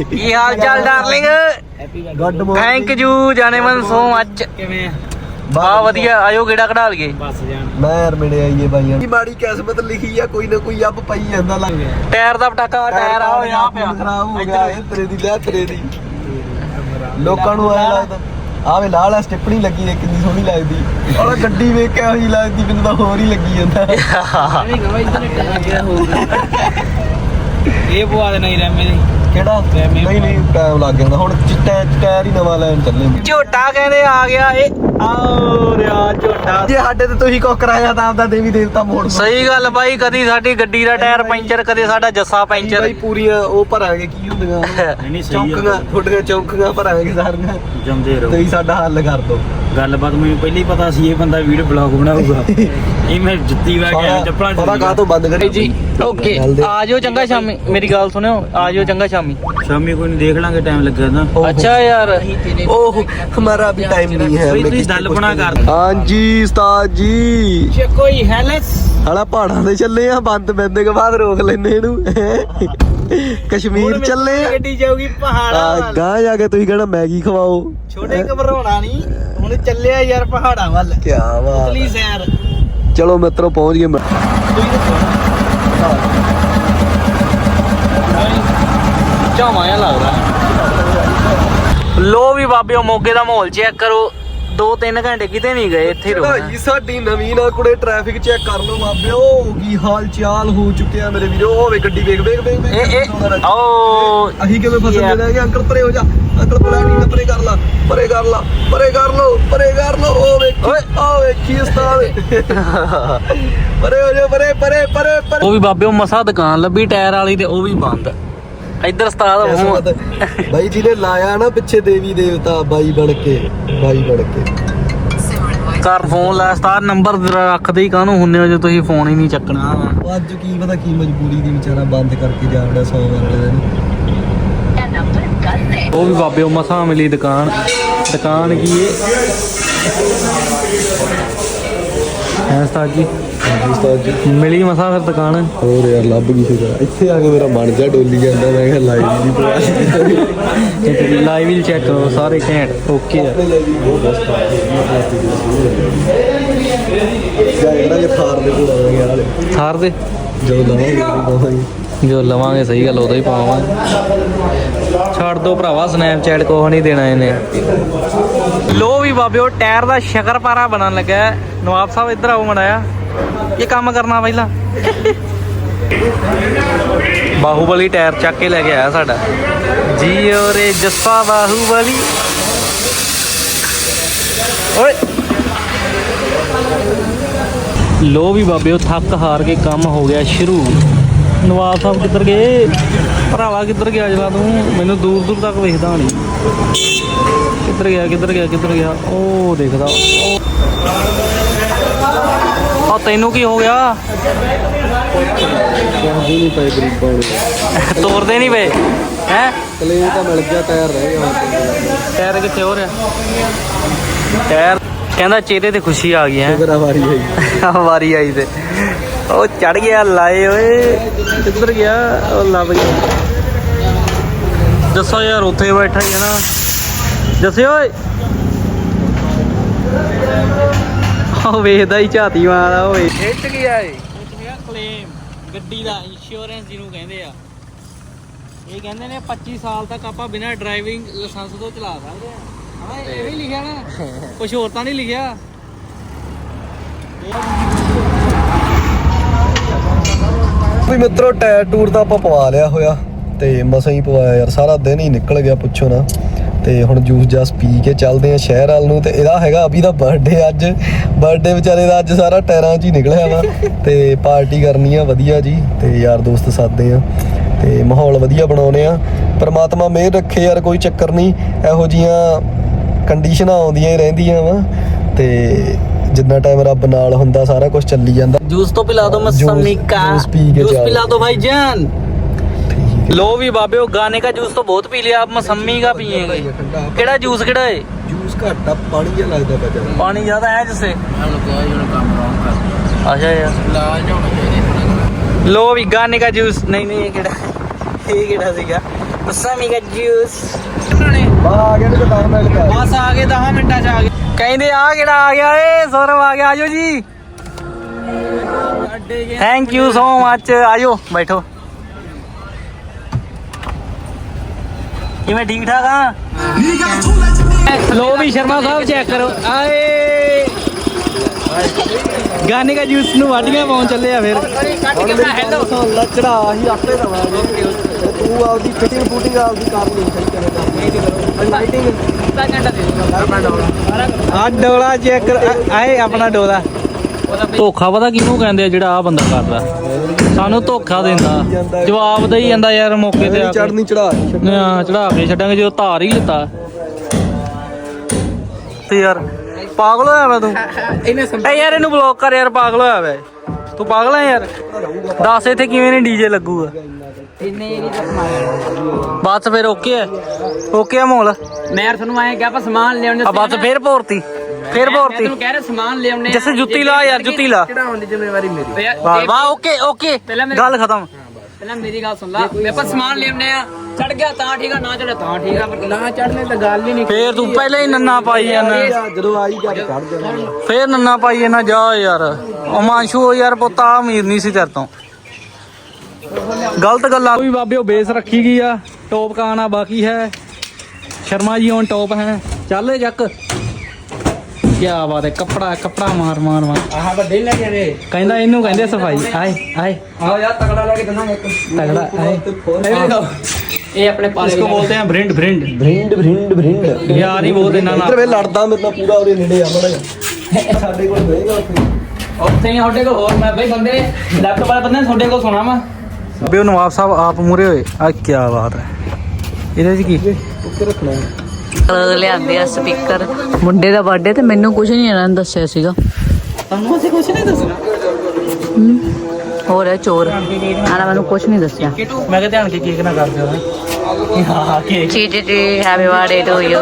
ਕੀ ਹਾਲ ਚਾਲ ਡਾਰਲਿੰਗ ਗੁੱਡ ਥੈਂਕ ਯੂ ਜਾਣੇ ਮਨ ਸੋ ਮੱਚ ਕਿਵੇਂ ਬਾ ਵਧੀਆ। ਆਇਓ ਗੇੜਾ ਕਢਾ ਲਈਏ। ਮੈਂ ਯਾਰ ਮਿਲੇ ਆਈਏ ਬਾਈਆਂ ਦੀ ਮਾੜੀ ਕਿਸਮਤ ਲਿਖੀ ਆ ਕੋਈ ਨਾ ਕੋਈ ਅੱਬ ਪਈ ਜਾਂਦਾ ਲੱਗ ਟਾਇਰ ਦਾ ਪਟਾਕਾ ਟਾਇਰ ਆ ਹੋਇਆ ਆ ਪਿਆ। ਖਰਾਬ ਹੋ ਗਿਆ? ਇਹ ਤੇਰੇ ਦੀ ਲੈ ਤੇਰੇ ਦੀ ਲੋਕਾਂ ਨੂੰ ਐ ਲੱਗਦਾ ਆਵੇ ਲਾਲ ਆ ਸਟਿੱਪਣੀ ਲੱਗੀ ਨੇ ਕਿੰਨੀ ਸੋਹਣੀ ਲੱਗਦੀ। ਔਰ ਗੱਡੀ ਵੇਖ ਕੇ ਉਹੀ ਲੱਗਦੀ ਮੈਨੂੰ ਤਾਂ ਹੋਰ ਹੀ ਲੱਗੀ ਜਾਂਦਾ। *laughs* ਇਹ ਪਵਾ ਦੇ ਨਹੀਂ ਰੈਮੇ ਦੀ। ਕਿਹੜਾ? ਨਹੀਂ ਨਹੀਂ ਟਾਈਮ ਲੱਗ ਜਾਂਦਾ। ਹੁਣ ਚਿੱਟਾ ਟਾਇਰ ਹੀ ਨਵਾਂ ਲੈਣ ਚੱਲੇ। ਝੋਟਾ ਕਹਿੰਦੇ ਆ ਗਿਆ ਇਹ ਆਓ ਰਿਆ ਝੋਟਾ ਜੇ ਸਾਡੇ ਤੇ ਤੁਸੀਂ ਕੋ ਕਰਾਇਆ ਤਾਂ ਆਪਦਾ ਦੇਵੀ ਦੇਵਤਾ ਮੋੜ ਸਹੀ ਗੱਲ ਬਾਈ ਕਦੀ ਸਾਡੀ ਗੱਡੀ ਦਾ ਟਾਇਰ ਪੈਂਚਰ ਕਦੇ ਸਾਡਾ ਜੱਸਾ ਪੈਂਚਰ। ਬਾਈ ਪੂਰੀਆਂ ਉਹ ਭਰਾਂਗੇ ਕੀ ਹੁੰਦੀਆਂ? ਚੌਂਕੀਆਂ ਤੁਹਾਡੀਆਂ ਚੌਂਕੀਆਂ ਭਰਾਂਗੇ ਸਾਰੀਆਂ। ਜੰਮਦੇ ਰਹੋ। ਤੁਸੀਂ ਸਾਡਾ ਹੱਲ ਕਰ ਦਿਓ। ਗੱਲਬਾਤ ਮੈਨੂੰ ਪਹਿਲਾਂ ਹੀ ਪਤਾ ਸੀ ਇਹ ਬੰਦਾ ਵੀਡੀਓ ਬਲੌਗ ਬਣਾਊਗਾ। ਇਹ ਮੈਂ ਜੁੱਤੀ ਵਾ ਕੇ ਚੱਪਲਾਂ ਚ ਪਤਾ ਕਾ ਤੋਂ ਬੰਦ ਕਰੀ ਜੀ ਓਕੇ ਆ ਜਿਓ ਚੰਗਾ ਸ਼ਾਮੀ। ਮੇਰੀ ਗੱਲ ਸੁਣਿਓ ਆ ਜਿਓ ਚੰਗਾ ਸ਼ਾਮੀ। ਸ਼ਾਮੀ ਕੋਈ ਨਹੀਂ ਦੇਖ ਲਾਂਗੇ ਟਾਈਮ ਲੱਗਾ ਨਾ ਅੱਛਾ ਯਾਰ। ਓਹ ਹਮਾਰਾ ਵੀ ਟਾਈਮ ਨਹੀਂ ਹੈ ਤੁਸੀਂ ਗੱਲ ਬਣਾ ਕਰ ਹਾਂਜੀ ਉਸਤਾਦ ਜੀ। ਜੇ ਕੋਈ ਹੈਲਸ। ਹਲਾ ਪਹਾੜਾਂ ਦੇ ਚੱਲੇ ਆ ਬੰਦ ਬੰਦੇ ਕੇ ਬਾਅਦ ਰੋਕ ਲੈਨੇ ਇਹਨੂੰ। ਕਸ਼ਮੀਰ ਚੱਲੇ ਗੱਡੀ ਜਾਊਗੀ ਪਹਾੜਾਂ ਵੱਲ। ਗਾਂ ਜਾ ਕੇ ਤੁਸੀਂ ਕਹਿਣਾ ਮੈਗੀ ਖਵਾਓ। ਛੋਟੇ ਘਬਰਾਉਣਾ ਨਹੀਂ। ਹੁਣ ਚੱਲਿਆ ਯਾਰ ਪਹਾੜਾਂ ਵੱਲ। ਕੀ ਬਾਤ ਸੈਰ। ਚਲੋ ਮਿੱਤਰੋ ਪਹੁੰਚ ਗਏ ਮੈਂ। ਝਾਵਾਂ ਆ ਲੱਗਦਾ। ਲੋ ਵੀ ਬਾਬਿਓ ਮੋਗੇ ਦਾ ਮਾਹੌਲ ਚੈੱਕ ਕਰੋ। 2-3 ਘੰਟੇ ਕਿਤੇ ਨਹੀਂ ਗਏ ਇੱਥੇ ਰੁਕਣਾ ਭਾਈ ਸਾਡੀ ਨਵੀਂ ਨਾ ਕੁੜੇ ਟ੍ਰੈਫਿਕ ਚੈੱਕ ਕਰ ਲਓ ਮਾਪਿਓ ਕੀ ਹਾਲ ਚਾਲ ਹੋ ਚੁੱਕਿਆ ਮੇਰੇ ਵੀਰੋ ਹੋਵੇ ਗੱਡੀ ਵੇਖ ਵੇਖ ਵੇਖ ਵੇਖ ਇਹ ਇਹ ਓ ਅਸੀਂ ਕਿਵੇਂ ਫਸਣ ਦੇ ਗਏ? ਅੰਕਲ ਪਰੇ ਹੋ ਜਾ। ਅੰਕਲ ਪਰੇ ਨਹੀਂ ਪਰੇ ਕਰ ਲਾ ਪਰੇ ਕਰ ਲਾ ਪਰੇ ਕਰ ਲੋ ਪਰੇ ਕਰ ਲੋ ਉਹ ਵੇਖੀ ਉਹ ਵੇਖੀ ਉਸਤਾਦ। ਪਰੇ ਹੋ ਜਾ ਪਰੇ ਪਰੇ ਪਰੇ। ਉਹ ਵੀ ਬਾਬੇ ਉਹ ਮਸਾ ਦੁਕਾਨ ਲੱਭੀ ਟਾਇਰ ਵਾਲੀ ਤੇ ਉਹ ਵੀ ਬੰਦ। ਇੱਧਰ ਉਸਤਾਦ ਕਿਸਮਤ। ਬਾਈ ਜੀ ਨੇ ਲਾਇਆ ਨਾ ਪਿੱਛੇ ਦੇਵੀ ਦੇਵਤਾ ਬਾਈ ਬਣ ਕੇ ਬਾਈ ਬਣ ਕੇ। ਘਰ ਫੋਨ ਲਾ ਉਸਤਾਦ ਨੰਬਰ ਰੱਖਦੇ ਹੀ ਕਾਹਨੂੰ ਹੁੰਨੇ ਹੋ ਜੇ ਤੁਸੀਂ ਫੋਨ ਹੀ ਨਹੀਂ ਚੱਕਣਾ। ਉਹ ਅੱਜ ਕੀ ਪਤਾ ਕੀ ਮਜਬੂਰੀ ਦੀ ਵਿਚਾਰਾ ਬੰਦ ਕਰਕੇ ਜਾ ਵੜਿਆ 100 ਵਾਲੇ ਦਿਨ। ਉਹ ਵੀ ਬਾਬੇ ਉਹ ਮਸਾ ਮਿਲੀ ਦੁਕਾਨ। ਦੁਕਾਨ ਕੀ ਹੈ ਜੀ ਉਸਤਾਦ ਜੀ? ਮਿਲੀ ਮਸਾ ਫਿਰ ਦੁਕਾਨ। ਹੋਰ ਯਾਰ ਲੱਭ ਗਈ ਸੀ ਇੱਥੇ ਆ ਕੇ ਮੇਰਾ ਮਨ ਜਾ ਡੋਲੀ ਜਾਂਦਾ ਮੈਂ ਕਿਹਾ ਲਾਈਵ ਨਹੀਂ ਪਵਾ ਲਾਈਵ ਵੀ ਚੈੱਕ ਕਰੋ ਸਾਰੇ ਘੈਂਟ ਓਕੇ ਆ। ਜਿਹੜਾ ਥਾਰ ਦੇ ਕੋਲ ਥਾਰ ਦੇ? ਜਦੋਂ ਲਵਾਂਗੇ ਜੋ ਲਵਾਂਗੇ ਸਹੀ ਗੱਲ ਉਦੋਂ ਹੀ ਪਾਵਾਂਗੇ। ਛੱਡ ਦੋ ਭਰਾਵਾ ਸਨੈਪਚੈਟ ਕੋਹ ਨਹੀਂ ਦੇਣਾ ਇਹਨੇ। ਲੋ ਵੀ ਬਾਬਿਓ ਟਾਇਰ ਦਾ ਸ਼ਕਰਪਾਰਾ ਬਣਨ ਲੱਗਾ। ਹੈ। ਨਵਾਬ ਸਾਹਿਬ ਇੱਧਰ ਆਓ ਮੜਾਇਆ ਇਹ ਕੰਮ ਕਰਨਾ ਪਹਿਲਾਂ। ਬਾਹੂਬਲੀ ਟਾਇਰ ਚੱਕ ਕੇ ਲੈ ਕੇ ਆਇਆ ਸਾਡਾ। ਜੀਓ ਰੇ ਜੱਸਾ ਬਾਹੂਬਲੀ। ਓਏ। ਲੋ ਵੀ ਬਾਬਿਓ ਥੱਕ ਹਾਰ ਕੇ ਕੰਮ ਹੋ ਗਿਆ ਸ਼ੁਰੂ। ਨਵਾਬ ਸਾਹਿਬ ਕਿੱਧਰ ਗਏ? ਭਰਾਵਾ ਕਿੱਧਰ ਗਿਆ ਜਲਾ ਤੂੰ? ਮੈਨੂੰ ਦੂਰ ਦੂਰ ਤੱਕ ਵੇਖਦਾ ਨਹੀਂ। ਕਿੱਧਰ ਗਿਆ ਕਿੱਧਰ ਗਿਆ ਕਿੱਧਰ ਗਿਆ? ਉਹ ਦੇਖਦਾ। ਉਹ ਆ ਤੈਨੂੰ ਕੀ ਹੋ ਗਿਆ? ਕਹਿੰਦੇ ਨਹੀਂ ਪਏ ਗਰੀਬਾਂ ਨੂੰ। *laughs* ਤੋਰਦੇ ਨਹੀਂ ਪਏ ਹੈ? ਕਲੇਮ ਤਾਂ ਮਿਲ ਗਿਆ ਟਾਇਰ ਰਹਿ ਗਿਆ ਟਾਇਰ ਕਿੱਥੇ ਹੋ ਰਿਹਾ ਟਾਇਰ ਕਹਿੰਦਾ ਚਿਹਰੇ ਤੇ ਖੁਸ਼ੀ ਆ ਗਈ ਹੈ? ਵਾਰੀ ਆਈ। ਵਾਰੀ ਆਈ ਤੇ। ਉਹ ਚੜ ਗਿਆ ਲਾਏ ਓਏ। ਕਿੱਧਰ ਗਿਆ? ਉਹ ਲੱਭ ਗਿਆ। ਦੱਸੋ ਯਾਰ ਉੱਥੇ ਬੈਠਾ ਹੀ ਹੈ ਨਾ। ਦੱਸਿਓ ਓਏ। ਉਹ ਵੇਖਦਾ ਹੀ ਝਾਤੀ ਮਾਰਦਾ ਓਏ ਖਿੱਚ ਗਿਆ ਏ। ਕਲੇਮ ਗੱਡੀ ਦਾ ਇੰਸ਼ੋਰੈਂਸ ਜਿਹਨੂੰ ਕਹਿੰਦੇ ਆ। ਇਹ ਕਹਿੰਦੇ ਨੇ 25 ਸਾਲ ਤੱਕ ਆਪਾਂ ਬਿਨਾਂ ਡਰਾਈਵਿੰਗ ਲਾਇਸੈਂਸ ਤੋਂ ਚਲਾ ਸਕਦੇ ਆ। ਹਾਂ ਇਹ ਵੀ ਲਿਖਿਆ ਨਾ। *laughs* ਕੁਝ ਹੋਰ ਤਾਂ ਨਹੀਂ ਲਿਖਿਆ। ਵੀ ਮਿੱਤਰੋ ਟਾਇਰ ਟੂਰ ਤਾਂ ਆਪਾਂ ਪਵਾ ਲਿਆ ਹੋਇਆ ਤੇ ਮਸਾਂ ਹੀ ਪਵਾਇਆ ਯਾਰ ਸਾਰਾ ਦਿਨ ਹੀ ਨਿਕਲ ਗਿਆ ਪੁੱਛੋ ਨਾ। ਤੇ ਹੁਣ ਜੂਸ ਜਾਸ ਪੀ ਕੇ ਚੱਲਦੇ ਆ ਸ਼ਹਿਰ ਵਾਲ ਨੂੰ ਤੇ ਇਹਦਾ ਹੈਗਾ ਅਭੀ ਦਾ ਬਰਥਡੇ ਅੱਜ। ਬਰਥਡੇ ਵਿਚਾਰੇ ਦਾ ਅੱਜ ਸਾਰਾ ਟੈਰਾਂ 'ਚ ਹੀ ਨਿਕਲਿਆ ਵਾ ਤੇ ਪਾਰਟੀ ਕਰਨੀ ਆ ਵਧੀਆ ਜੀ ਤੇ ਯਾਰ ਦੋਸਤ ਸਾਦੇ ਆ ਤੇ ਮਾਹੌਲ ਵਧੀਆ ਬਣਾਉਨੇ ਆ। ਪਰਮਾਤਮਾ ਮਿਹਰ ਰੱਖੇ ਯਾਰ ਕੋਈ ਚੱਕਰ ਨਹੀਂ ਇਹੋ ਜੀਆਂ ਕੰਡੀਸ਼ਨਾਂ ਆਉਂਦੀਆਂ ਹੀ ਰਹਿੰਦੀਆਂ ਵਾ ਤੇ ਜਿੰਨਾ ਟਾਈਮ ਰੱਬ ਨਾਲ ਹੁੰਦਾ ਸਾਰਾ ਕੁਝ ਚੱਲੀ ਜਾਂਦਾ। ਜੂਸ ਤੋਂ ਪਿਲਾ ਦੋ ਮਸਮੀ ਜੂਸ ਪਿਲਾ ਦੋ ਭਾਈ ਜਾਨ। लो भी बाबे वो गाने का जूस तो बहुत पी लिया आप मौसमी का पिएंगे केड़ा जूस केड़ा है ਜੂਸ ਘੱਟ ਆ ਪਾਣੀ ਜਿਹਾ ਲੱਗਦਾ ਪਿਆ ਜਰਾ पानी ज्यादा है जिससे अच्छा यार लो भी गाने का जूस नहीं नहीं ये केड़ा ये केड़ा सीगा मौसमी का जूस ਆ ਆ ਗਿਆ ਤੇ ਟਾਈਮ ਮਿਲ ਗਿਆ बस आ गए 10 मिनट च आ गए ਕਹਿੰਦੇ ਆ ਕਿਹੜਾ ਆ ਗਿਆ ਏ ਸੌਰਵ ਆ ਗਿਆ ਆਜੋ ਜੀ ਥੈਂਕ ਯੂ ਸੋ ਮੱਚ ਆਜੋ ਬੈਠੋ ਕਿਵੇਂ ਠੀਕ ਠਾਕ ਆ ਲੋ ਵੀ ਸ਼ਰਮਾ ਸਾਹਿਬ ਚੈੱਕ ਕਰੋ। ਆਏ। ਗਾਨੇ ਦਾ ਜੂਸ ਨੂੰ ਵਾਡੀਆਂ ਪਾਉਣ ਚੱਲੇ ਆ ਫਿਰ। ਲੱਚੜਾ ਅਸੀਂ ਆਪੇ ਦਵਾਂਗੇ। ਤੇ ਤੂੰ ਆਪਦੀ ਫਿਟਿੰਗ ਫੂਟਿੰਗ ਆਪਦੀ ਕਰ ਲਈ ਸਹੀ ਕਰੇਗਾ ਲਾਈਟਿੰਗ ਆ ਡੋਲਾ ਚੈੱਕ ਆਏ ਆਪਣਾ ਡੋਲਾ। ਧੋਖਾ ਪਤਾ ਕਿਹਨੂੰ ਕਹਿੰਦੇ ਆ ਜਿਹੜਾ ਆ ਬੰਦਾ ਕਰਦਾ। ਸਾਨੂੰ ਧੋਖਾ ਦਿੰਦਾ। ਜਵਾਬ ਦੇਈ ਜਾਂਦਾ ਯਾਰ ਮੌਕੇ ਤੇ ਆ ਕੇ। ਚੜਨੀ ਚੜਾ ਨਾ ਚੜਾ ਕੇ ਛੱਡਾਂਗੇ ਜਦੋਂ ਧਾਰ ਹੀ ਲਿੱਤਾ। ਤੇ ਯਾਰ ਪਾਗਲ ਹੋਇਆ ਵਾ ਤੂੰ? ਇਹਨੇ ਯਾਰ ਇਹਨੂੰ ਬਲੌਕ ਕਰ ਯਾਰ ਪਾਗਲ ਹੋਇਆ ਵਾ ਇਹ। ਤੂੰ ਪਾਗਲ ਆ ਯਾਰ। ਦੱਸ ਇੱਥੇ ਕਿਵੇਂ ਨਹੀਂ ਡੀਜੇ ਲੱਗੂਗਾ। ਬਸ ਫਿਰ ਓਕੇ ਹੈ ਓਕੇ ਆ ਮੋਲ ਮੈਂ ਤੁਹਾਨੂੰ ਆਏ ਕਿਹਾ ਆਪਾਂ ਸਮਾਨ ਲਿਆਉਣੇ ਆ ਬਸ ਫੇਰ ਭੋਰਤੀ। ਫੇਰ ਭੋਰਤੀ। ਤੈਨੂੰ ਕਹਿ ਰਿਹਾ ਸਮਾਨ ਲਿਆਉਣੇ ਜੈਸੇ ਜੁੱਤੀ ਲਾ ਯਾਰ ਜੁੱਤੀ ਲਾ। ਚੜਾਉਣ ਦੀ ਜ਼ਿੰਮੇਵਾਰੀ ਮੇਰੀ? ਵਾਹ ਵਾਹ ਓਕੇ ਓਕੇ। ਪਹਿਲਾਂ ਮੇਰੀ- ਗੱਲ ਖਤਮ। ਪਹਿਲਾਂ ਮੇਰੀ ਗੱਲ ਸੁਣ ਲਾ। ਮੈਂ ਆਪਾਂ ਸਮਾਨ ਲਿਆਉਣੇ ਆ। ਚੜ ਗਿਆ ਤਾਂ ਠੀਕ ਆ ਨਾ ਚੜਿਆ ਤਾਂ ਠੀਕ ਆ। ਪਰ ਨਾ ਚੜਨੇ ਤਾਂ ਗੱਲ ਹੀ ਨਹੀਂ ਫੇਰ ਤੂੰ ਪਹਿਲੇ ਹੀ ਨੰਨਾ ਪਾਈ ਜਾਂਦਾ ਜਦੋਂ ਆਈ ਜਾ ਚੜ ਜਾਣਾ ਫੇਰ ਨੰਨਾ ਪਾਈ ਜਾਂਦਾ ਜਾ ਯਾਰ। ਉਹ ਮਾਨਸ਼ੂ ਯਾਰ ਪੁੱਤ ਆ ਉਮੀਦ ਨਹੀਂ ਸੀ ਤੇਰੇ ਤੋਂ। ਗਲਤ ਗੱਲਾਂ। ਵੀ ਬਾਬਿਓ ਬੇਸ ਰੱਖੀ ਗਈ ਆ। ਟੌਪ ਕਾਨਾ ਬਾਕੀ ਹੈ। ਸ਼ਰਮਾ ਜੀ ਔਨ ਟੌਪ ਹੈ। ਚੱਲ ਜੱਕ ਕੀ ਬਾਤ ਹੈ ਕੱਪੜਾ ਕੱਪੜਾ ਮਾਰ ਮਾਰ ਮਾਰ। ਆਹ ਵੱਡੇ ਲੈ ਕੇ ਰੇ ਕਹਿੰਦਾ ਇਹਨੂੰ ਕਹਿੰਦੇ ਸਫ਼ਾਈ। ਆਏ ਆਏ। ਆਓ ਯਾਰ ਤਗੜਾ ਲੈ ਕੇ ਦਿੰਦਾ ਇੱਕ। ਤਗੜਾ ਆਏ। ਇਹ ਆਪਣੇ ਪਾਸ ਇਸਕੋ ਬੋਲਤੇ ਹੈ ਬ੍ਰਿੰਡ ਬ੍ਰਿੰਡ। ਬ੍ਰਿੰਡ ਬ੍ਰਿੰਡ ਬ੍ਰਿੰਡ। ਯਾਰ ਹੀ ਬਹੁਤ ਇਹਨਾਂ ਨਾਲ ਇੱਧਰ ਲੜਦਾ ਮੇਰੇ ਨਾਲ ਪੂਰਾ ਉਹਦੇ ਨੇੜੇ ਆ ਮੜਾ ਸਾਡੇ ਕੋਲ ਹੋਏਗਾ ਉੱਥੇ। ਹੀ ਤੁਹਾਡੇ ਕੋਲ ਹੋਰ ਮੈਂ ਬਈ ਬੰਦੇ ਲੈਪਟਾਪ ਵਾਲੇ ਬੰਦੇ ਤੁਹਾਡੇ ਕੋਲ ਸੋਣਾ ਵਾ। ਬਈ ਉਹ ਨਵਾਬ ਸਾਹਿਬ ਆਪ ਮੂਰੇ ਹੋਏ। ਆ ਕੀ ਬਾਤ ਹੈ। ਇਹਦੇ ਚ ਕੀ? ਉੱਤੇ ਰੱਖਣਾ ਲਿਆਂਦੇ ਆ ਸਪੀਕਰ। ਮੁੰਡੇ ਦਾ ਬਰਥਡੇ ਤੇ ਮੈਨੂੰ ਕੁਝ ਨਹੀਂ ਇਹਨਾਂ ਨੇ ਦੱਸਿਆ ਸੀਗਾ। ਤੁਹਾਨੂੰ ਅਸੀਂ ਕੁਝ ਨਹੀਂ ਦੱਸਣਾ? ਹੋਰ ਹੈ ਚੋਰ। ਆਣਾ ਮੈਨੂੰ ਕੁਝ ਨਹੀਂ ਦੱਸਿਆ। ਮੈਂ ਕਿਹਾ ਧਿਆਨ ਕੇ ਕੇਕ ਨਾ ਕਰ ਦਿਓ ਹਾਂ ਕੇਕ। ਜੀ ਜੀ ਜੀ ਹੈਪੀ ਬਰਥਡੇ ਟੂ ਯੂ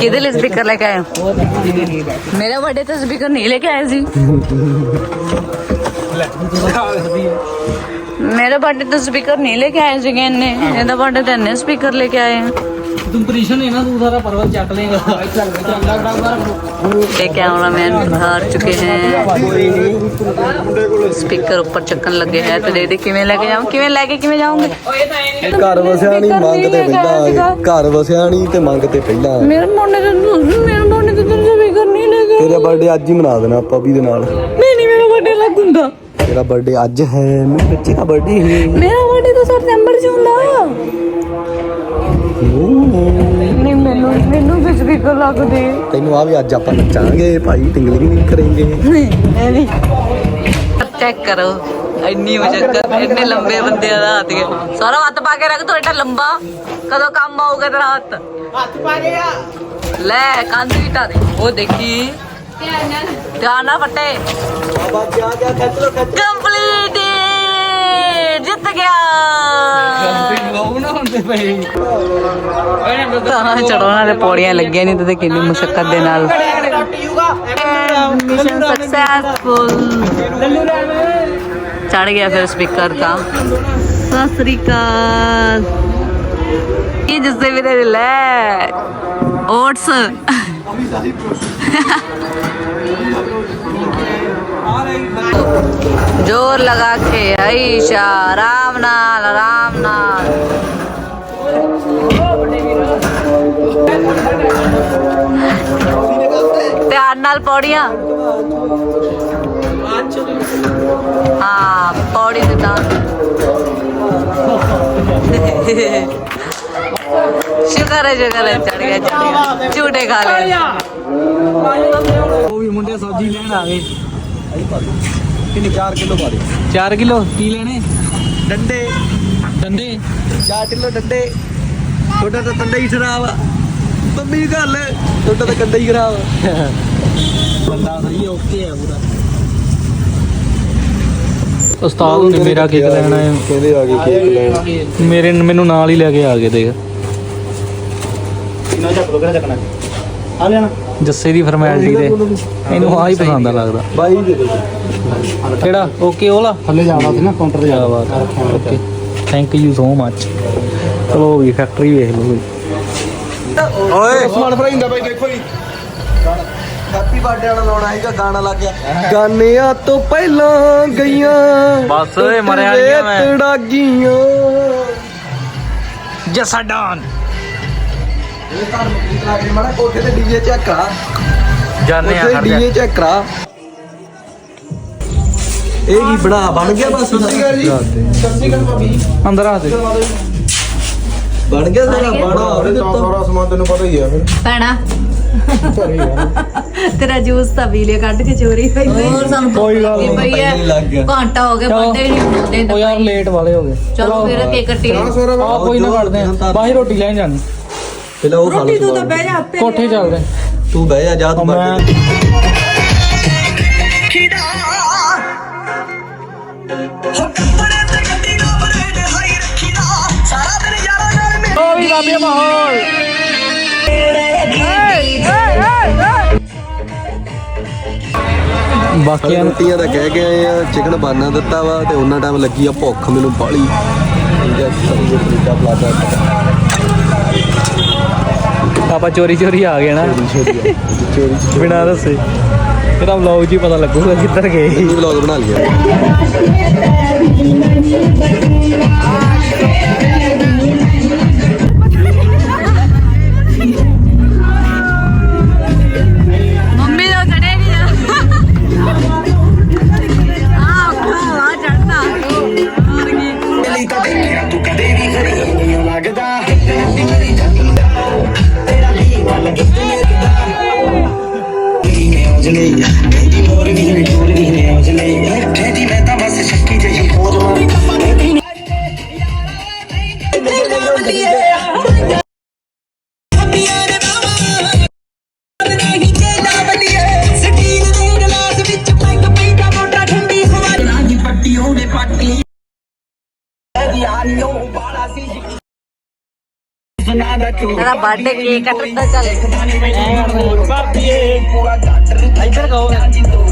ਕਿਹਦੇ ਲਈ ਸਪੀਕਰ ਲੈ ਕੇ ਆਏ ਮੇਰਾ ਬਰਥਡੇ ਤੇ ਸਪੀਕਰ ਨਹੀਂ ਲੈ ਕੇ ਆਏ ਸੀ। मेरे बर्थडे तो स्पीकर नहीं लेके आए जगह ने ਇਹਦਾ ਬਰਥਡੇ ਤੇ ਨੇ ਸਪੀਕਰ ਲੈ ਕੇ ਆਏ ਆ। ਤੂੰ ਪ੍ਰੀਸ਼ਨ ਹੈ ਨਾ ਤੂੰ ਸਾਰਾ ਪਰਵਤ ਚੱਕ ਲੇਗਾ ਚੱਲ ਲੈ ਕੇ ਆਉਣਾ ਮੈਂ ਹਾਰ ਚੁੱਕੇ ਹੈ। ਸਪੀਕਰ ਉੱਪਰ ਚੱਕਣ ਲੱਗੇ ਹੈ ਤੇ ਦੇ ਦੇ ਕਿਵੇਂ ਲੈ ਕੇ ਜਾਵਾਂ? ਕਿਵੇਂ ਲੈ ਕੇ ਕਿਵੇਂ ਜਾਵਾਂਗੇ ਘਰ ਵਸਿਆ ਨਹੀਂ ਮੰਗਦੇ ਪਹਿਲਾਂ ਘਰ ਵਸਿਆ ਨਹੀਂ ਤੇ ਮੰਗਦੇ ਪਹਿਲਾਂ ਮੇਰੇ ਮੁੰਡੇ ਤੇ ਮੇਰੇ ਮੁੰਡੇ ਤੇ ਤੂੰ ਸਪੀਕਰ ਨਹੀਂ ਲੈ ਕੇ ਤੇਰਾ ਬਰਥਡੇ ਅੱਜ ਹੀ ਮਨਾ ਦੇਣਾ ਆਪਾਂ ਵੀ ਦੇ ਨਾਲ। ਨਹੀਂ ਨਹੀਂ ਮੇਰਾ ਬਰਥਡੇ ਅਲੱਗ ਹੁੰਦਾ। ਤੇਰਾ ਬਰਥਡੇ ਅੱਜ ਹੈ ਮੇਰੇ ਬੱਚੇ ਦਾ ਬਰਥਡੇ ਹੈ ਮੇਰਾ ਬਰਥਡੇ ਤਾਂ ਸਤੰਬਰ ਚ ਹੁੰਦਾ। ਨਹੀਂ ਮੈਨੂੰ ਤੈਨੂੰ ਆ ਵੀ ਅੱਜ ਆਪਾਂ ਨੱਚਾਂਗੇ ਭਾਈ ਟਿੰਗਲਿੰਗ ਨਹੀਂ ਕਰਾਂਗੇ। ਵੀ। ਚੈੱਕ ਕਰੋ ਇੰਨੀ ਮੁਸ਼ਕਲ ਇੰਨੇ ਲੰਬੇ ਬੰਦੇ ਦਾ ਹੱਥ ਕੇ ਸਾਰਾ ਹੱਥ ਪਾ ਕੇ ਰੱਖ ਤੋ ਏਡਾ ਲੰਬਾ। ਕਦੋਂ ਕੰਮ ਆਊਗਾ ਤੇਰਾ ਹੱਥ? ਹੱਥ ਪਾ ਗਿਆ ਲੈ ਕੰਧ ਵੀ ਢਾ ਦੇ। ਉਹ ਦੇਖੀ। ਧਿਆਨ ਨਾਲ ਫੱਟੇ। ਜਾ ਜਾ ਖੱਚ ਲੋ ਖੱਚ ਕੰਪਲੀਟ ਜਿੱਤ ਗਿਆ। ਤਾਂ ਚੜਾਉਣਾ ਦੇ ਪੌੜੀਆਂ ਲੱਗੀਆਂ ਨਹੀਂ ਤੇ ਕਿੰਨੀ ਮੁਸ਼ਕਲ ਦੇ ਨਾਲ। ਮਿਸ਼ਨ ਸਕਸੈਸਫੁਲ ਚੜ ਗਿਆ ਫਿਰ ਸਪੀਕਰ ਤਾਂ। ਸਤਿ ਸ੍ਰੀ ਅਕਾਲ। ਇਹ ਜਿਸ ਦੇ ਵੀਰੇ ਲੈ। ਓਟਸ जोर लगा के ऐशा राम नाल राम नाल ਧਿਆਨ ਨਾਲ ਪੌੜੀਆਂ ਹਾਂ ਪੌੜੀ ਤੇ ਤਾਂ ਸ਼ੁਕਰ ਹੈ ਸ਼ੁਕਰ ਹੈ ਚੜ ਗਿਆ ਚੜ ਗਿਆ। ਝੂਟੇ ਖਾ ਲਏ। ਉਹ ਵੀ ਮੁੰਡੇ ਸਬਜ਼ੀ ਲੈਣ ਆ ਗਏ। ਕਿੰਨੇ 4 ਕਿਲੋ ਪਾ ਦੇ। 4 ਕਿਲੋ ਕੀ ਲੈਣੇ? ਡੰਡੇ। ਡੰਡੇ? 4 ਕਿਲੋ ਡੰਡੇ। ਤੁਹਾਡਾ ਤਾਂ ਡੰਡਾ ਹੀ ਖਰਾਬ ਆ। ਮੰਮੀ ਗੱਲ ਤੁਹਾਡਾ ਤਾਂ ਕੰਡਾ ਹੀ ਖਰਾਬ ਆ। ਬੰਦਾ ਸਹੀ ਓਕੇ ਆ ਪੂਰਾ। ਉਸਤਾਦ ਨੇ ਮੇਰਾ ਕੇਕ ਲੈਣਾ ਹੈ। ਕਹਿੰਦੇ ਆ ਗਏ ਕੇਕ ਲੈਣ? ਮੇਰੇ ਮੈਨੂੰ ਨਾਲ ਹੀ ਲੈ ਕੇ ਆ ਗਏ ਦੇਖ। ਕਿੰਨਾ ਚੱਕ ਲੋ ਕਿਹੜਾ ਚੱਕਣਾ ਆ ਲੈਣਾ ਜੱਸੇ ਦੀ ਫਰਮੈਲਿਟੀ ਤੇ। ਇਹਨੂੰ ਆ ਹੀ ਪਸੰਦ ਆ ਲੱਗਦਾ। ਬਾਈ ਦੇ ਦੇ। ਕਿਹੜਾ? ਓਕੇ ਉਹਲਾ ਥੱਲੇ ਜਾਣਾ ਸੀ ਨਾ ਕਾਊਂਟਰ ਤੇ ਹੈ okay. Thank you so much ਚਲੋ ਵੀ ਫੈਕਟਰੀ ਵੇਖ ਲਓ ਵੀ। ਓਏ। ਸਮਾਨ ਭਰਾਈਂਦਾ ਬਾਈ ਦੇਖੋ ਜੀ। ਹੈਪੀ ਬਰਥਡੇ ਵਾਲਾ ਲਾਉਣਾ ਹੈਗਾ ਗਾਣਾ ਲੱਗ ਗਿਆ ਗਾਨਿਆਂ ਤੋਂ ਪਹਿਲਾਂ ਗਈਆਂ ਬਸ ਓਏ, ਮਰਿਆ ਨੀ ਆ ਮੈਂ। ਤੜਾਗੀਆਂ। ਜੱਸਾ ਡਾਨ ਇਹ ਘਰ ਮੁਕਤੀ ਲਾ ਕੇ ਮਾੜਾ ਕੋਠੇ ਤੇ ਡੀਜੇ ਚੈੱਕ ਕਰਾ। ਜਾਣੇ ਆ ਉੱਥੇ ਡੀਜੇ ਚੈੱਕ ਕਰਾ। ਇਹ ਕੀ ਬਣਾ ਬਣ ਗਿਆ ਬਸ ਜੀ। ਅੰਦਰ ਆ ਦੇ। ਬਣ ਗਿਆ ਸਾਰਾ ਬਣਾ ਉਹਨੇ ਦਿੱਤਾ। ਸਮਾਨ ਤੈਨੂੰ ਪਤਾ ਹੀ ਆ ਫਿਰ। ਭੈਣਾ। ਤੇਰਾ ਜੂਸ ਤਾਂ ਪੀ ਲਿਆ ਕੱਢ ਕੇ ਚੋਰੀ ਪਈ ਹੋਰ ਸਾਨੂੰ ਕੋਈ ਗੱਲ ਨਹੀਂ। ਘੰਟਾ ਹੋ ਗਿਆ। ਬੰਦੇ ਨਹੀਂ ਹੁੰਦੇ ਉਹ ਯਾਰ ਲੇਟ ਵਾਲੇ ਹੋ ਗਏ। ਚਲੋ ਫਿਰ ਕੇਕ ਕੱਟੀ ਆ ਕੋਈ ਨਾ ਕੱਢਦੇ ਆ। ਬਾਹਰ ਰੋਟੀ ਲੈਣ ਜਾਣੀ। ਪਹਿਲਾਂ ਉਹ ਖਾ ਲਓ ਤੂੰ ਤਾਂ ਬਹਿ ਜਾ ਕੋਠੇ ਚੱਲਦੇ। ਤੂੰ ਬਹਿ ਜਾ ਜਾ ਤੂੰ ਮੈਂ ਮਰ ਉਹ ਵੀ ਬਾਬੇ ਮਾਹੌਲ। ਬਾਕੀਆਂ ਨੂੰ ਰੋਟੀਆਂ ਤਾਂ ਕਹਿ ਕੇ ਆਏ ਆ ਚਿਕਨ ਬਾਨਾ ਦਿੱਤਾ ਵਾ ਤੇ ਉਹਨਾਂ ਟਾਈਮ ਲੱਗੀ ਆ ਭੁੱਖ ਮੈਨੂੰ ਬਾਲੀ। ਆਪਾਂ ਚੋਰੀ ਚੋਰੀ ਆ ਗਏ ਨਾ। ਬਿਨਾਂ ਦੱਸੇ। ਇਹਦਾ ਵਲੌਗ ਜੀ ਪਤਾ ਲੱਗੂਗਾ ਕਿੱਧਰ ਗਏ। ਇਹ ਵਲੌਗ ਬਣਾ ਲਿਆ ਤੇਰਾ ਬਰਥਡੇ ਕੇਕ ਕੱਟਦਾ ਚੱਲ। ਇੱਧਰ ਕਹੋ।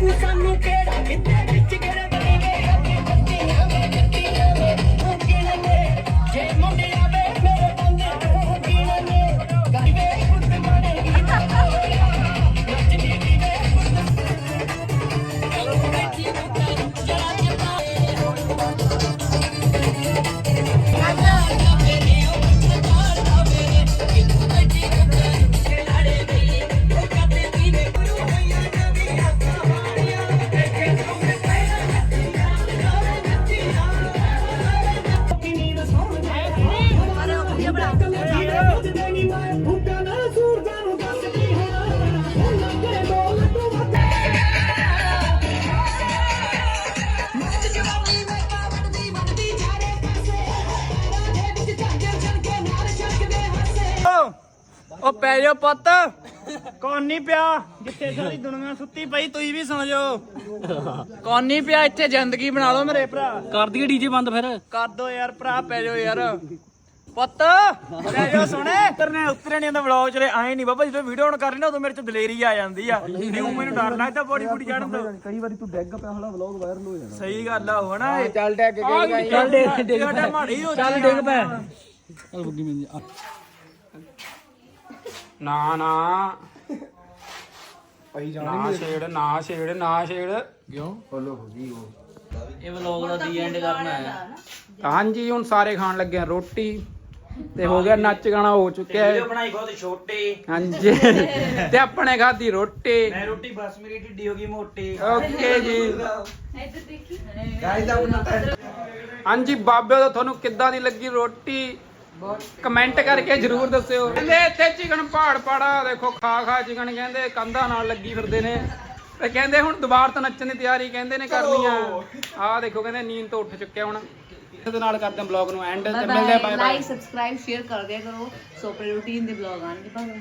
ਟੂ ਉਹ ਜਾਓ ਪੁੱਤ। ਕੌਣ ਨਹੀਂ ਪਿਆ? ਜਿੱਥੇ ਸਾਰੀ ਦੁਨੀਆ ਸੁੱਤੀ ਪਈ ਤੁਸੀਂ ਵੀ ਸੁਣ ਜਾਓ। ਕੌਣ ਨਹੀਂ ਪਿਆ ਇੱਥੇ ਜ਼ਿੰਦਗੀ ਬਣਾ ਲਓ ਮੇਰੇ ਭਰਾ। ਕਰ ਦਈਏ ਡੀਜੇ ਬੰਦ ਫਿਰ। ਕਰ ਦੋ ਯਾਰ ਭਰਾ ਪੈ ਜਾਓ ਯਾਰ। ਪੁੱਤ ਪੈ ਜਾਓ ਸੋਹਣੇ। ਉਤਰਨੇ ਉਤਰੇ ਨਹੀਂ ਆਂਦਾ ਵਲੌਗ ਚ ਆਏ ਨਹੀਂ ਬਾਬਾ ਜਦੋਂ ਵੀਡੀਓ ਆਨ ਕਰ ਨਾ ਉਦੋਂ ਮੇਰੇ ਚ ਦਲੇਰੀ ਆ ਜਾਂਦੀ ਆ। ਨਿਊ ਮੈਨੂੰ ਡਰ ਲੱਗਦਾ ਬੋਡੀ ਬੋਡੀ ਚੜਨ ਤੋਂ। ਕਈ ਵਾਰੀ ਤੂੰ ਡੈਗ ਪਿਆ ਹਲਾ ਵਲੌਗ ਵਾਇਰਲ ਹੋ ਜਾਣਾ। ਸਹੀ ਗੱਲ ਆ ਹੋਣਾ ਚੱਲ ਟੈਗ ਕੇ ਚੱਲ ਡਿੱਗ ਡਿੱਗ ਮਾੜੀ ਹੋ ਚੱਲ ਡਿੱਗ ਪੈ। ਨਾ ਨਾ। ਪਈ ਜਾਣਾ ਨਾ ਛੇੜ ਨਾ ਛੇੜ ਨਾ ਛੇੜ। ਇਹ ਵਲੌਗ ਦਾ ਦੀ ਐਂਡ ਕਰਨਾ ਹੈ। ਹਾਂਜੀ ਹੁਣ ਸਾਰੇ ਖਾਣ ਲੱਗੇ ਆ ਰੋਟੀ। ਤੇ ਹੋ ਗਿਆ ਨੱਚ ਗਾਣਾ ਹੋ ਚੁੱਕਿਆ ਹੈ। ਬਣਾਈ ਬਹੁਤ ਛੋਟੇ। ਹਾਂਜੀ। ਤੇ ਆਪਣੇ ਖਾਦੀ ਰੋਟੀ। ਮੈਂ ਰੋਟੀ ਬਸ ਮੇਰੀ ਢਿੱਡੀ ਹੋ ਗਈ ਮੋਟੀ। ਓਕੇ ਜੀ। ਹਾਂਜੀ ਬਾਬੇ ਦਾ ਤੁਹਾਨੂੰ ਕਿੱਦਾਂ ਦੀ ਲੱਗੀ ਰੋਟੀ? ਕਮੈਂਟ ਕਰਕੇ ਜਰੂਰ ਦੱਸਿਓ। ਕਹਿੰਦੇ ਇੱਥੇ ਚਿਕਨ ਪਹਾੜ ਪਾੜਾ ਦੇਖੋ ਖਾ ਖਾ ਚਿਕਨ ਕਹਿੰਦੇ ਕੰਧਾਂ ਨਾਲ ਲੱਗੀ ਫਿਰਦੇ ਨੇ। ਤੇ ਕਹਿੰਦੇ ਹੁਣ ਦੁਬਾਰਾ ਤੋਂ ਨੱਚਣ ਦੀ ਤਿਆਰੀ ਕਹਿੰਦੇ ਨੇ ਕਰਨੀ ਆ। ਆਹ ਦੇਖੋ ਕਹਿੰਦੇ ਨੀਂਦ ਤੋਂ ਉੱਠ ਚੁੱਕਿਆ ਹੁਣ। ਇਹਦੇ ਨਾਲ ਕਰਦੇ ਹਾਂ ਬਲੌਗ ਨੂੰ ਐਂਡ ਤੇ ਮਿਲਦੇ ਆ bye bye like subscribe share ਕਰ ਦਿਆ ਕਰੋ। ਸੋ ਆਪਣੇ ਰੂਟੀਨ ਦੇ ਬਲੌਗ ਆਣਗੇ ਬਾਏ